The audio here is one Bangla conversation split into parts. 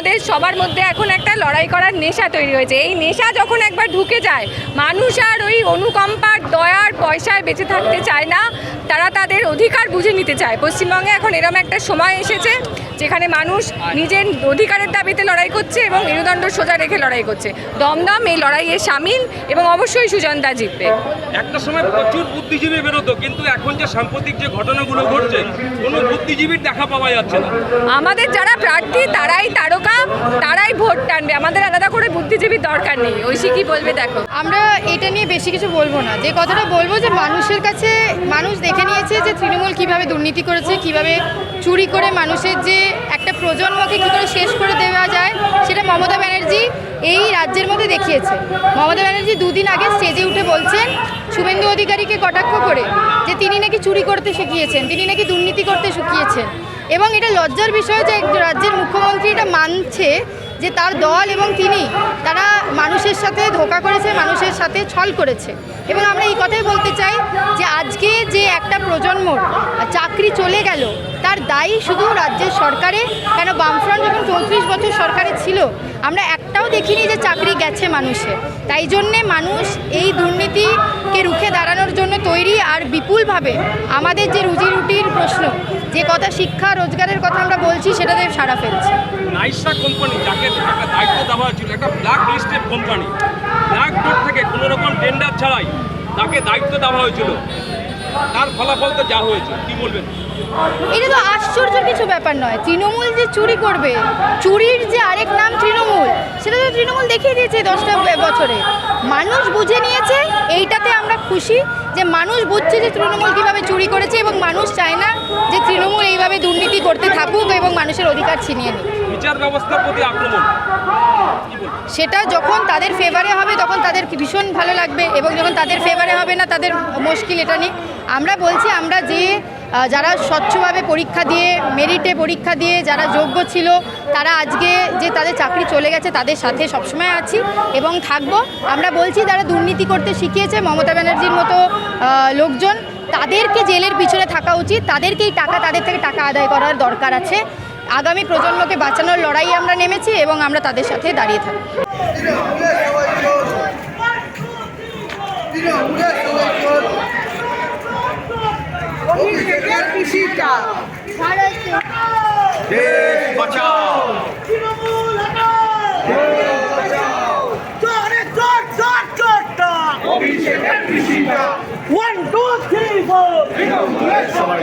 আমাদের সবার মধ্যে এখন একটা লড়াই করার নেশা তৈরি হয়েছে। এই নেশা যখন একবার ঢুকে যায় মানুষ আর ওই অনুকম্পার দয়ার পয়সায় বেঁচে থাকতে চায় না। তারা তাদের অধিকার বুঝে নিতে চায়। পশ্চিমবঙ্গে এখন এরম একটা সময় এসেছে যেখানে মানুষ নিজের অধিকারের দাবিতে লড়াই করছে এবং মেরুদণ্ড সোজা রেখে লড়াই করছে। দমদম এই লড়াইয়ে সামিল এবং অবশ্যই সুজনদা জিতবে। একটা সময় প্রচুর বুদ্ধিজীবী বেরোতো কিন্তু এখন যে সাম্প্রতিক যে ঘটনাগুলো ঘটছে কোনো বুদ্ধিজীবীর দেখা পাওয়া যাচ্ছে না। আমাদের যারা প্রার্থী তারাই তারকা তারাই ভোট টানবে। আমাদের আলাদা করে বুদ্ধিজীবীর দরকার নেই। ঐশী কি বলবে দেখো। আমরা এটা নিয়ে বেশি কিছু বলব না। যে কথাটা বলব যে মানুষের কাছে মানুষ দেখে নিয়েছে যে তৃণমূল কীভাবে দুর্নীতি করেছে, কীভাবে চুরি করে মানুষের যে একটা প্রজন্মকে কী করে শেষ করে দেওয়া যায়, সেটা মমতা ব্যানার্জি এই রাজ্যের মধ্যে দেখিয়েছে। মমতা ব্যানার্জি দুদিন আগে স্টেজে উঠে বলছেন শুভেন্দু অধিকারীকে কটাক্ষ করে যে তিনি নাকি চুরি করতে শিখিয়েছেন, তিনি নাকি দুর্নীতি করতে শিখিয়েছেন। এবং এটা লজ্জার বিষয় যে রাজ্যের মুখ্যমন্ত্রী এটা মানছে যে তার দল এবং তিনি, তারা মানুষের সাথে ধোকা করেছে, মানুষের সাথে ছল করেছে। এবং আমরা এই কথাই বলতে চাই যে আজকে যে একটা প্রজন্ম চাকরি চলে গেল দায়ী শুধু রাজ্যের সরকারে, কেন বামফ্রন্ট যখন চৌত্রিশ বছর সরকারে ছিল, আমরা একটাও দেখিনি যে চাকরি গেছে মানুষে তাই জন্যে মানুষ এই দুর্নীতিকে রুখে দাঁড়ানোর জন্য তৈরি আর বিপুলভাবে আমাদের যে রুজি রুটির প্রশ্ন, যে কথা শিক্ষা, রোজগারের কথা আমরা বলছি সেটাতে সাড়া ফেলছে। দায়িত্ব কোনো রকম টেন্ডার ছাড়াই তাকে দায়িত্ব দেওয়া হয়েছিল। তার ফলাফল তো যা হয়েছে কি বলবেন? এটা তো আশ্চর্যের কিছু ব্যাপার নয়। তৃণমূল যে চুরি করবে চুরির যে আরেক নাম তৃণমূল সেটা তো তৃণমূল দেখিয়ে দিয়েছে দশটা বছরে। মানুষ বুঝে নিয়েছে এইটাতে আমরা খুশি যে মানুষ বুঝছে যে তৃণমূল কীভাবে চুরি করেছে এবং মানুষ চায় না যে তৃণমূল এইভাবে দুর্নীতি করতে থাকুক এবং মানুষের অধিকার ছিনিয়ে নিক। বিচার ব্যবস্থার প্রতি আক্রমণ। সেটা যখন তাদের ফেভারে হবে, তখন তাদের ভীষণ ভালো লাগবে এবং যখন তাদের ফেভারে হবে না, তাদের মুশকিল এটা নিয়ে। আমরা বলছি, আমরা যে যারা স্বচ্ছভাবে পরীক্ষা দিয়ে মেরিটে পরীক্ষা দিয়ে যারা যোগ্য ছিল, তারা আজকে যে তাদের চাকরি চলে গেছে, তাদের সাথে সবসময় আছি এবং থাকব। আমরা বলছি, যারা দুর্নীতি করতে শিখিয়েছে, মমতা ব্যানার্জির মতো লোকজন, তাদেরকে জেলের পিছনে থাকা উচিত। তাদেরকেই টাকা, তাদের থেকে টাকা আদায় করার দরকার আছে। আগামী প্রজন্মকে বাঁচানোর লড়াই আমরা নেমেছি এবং আমরা তাদের সাথে দাঁড়িয়ে থাকি সবাই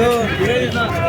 চোর চোর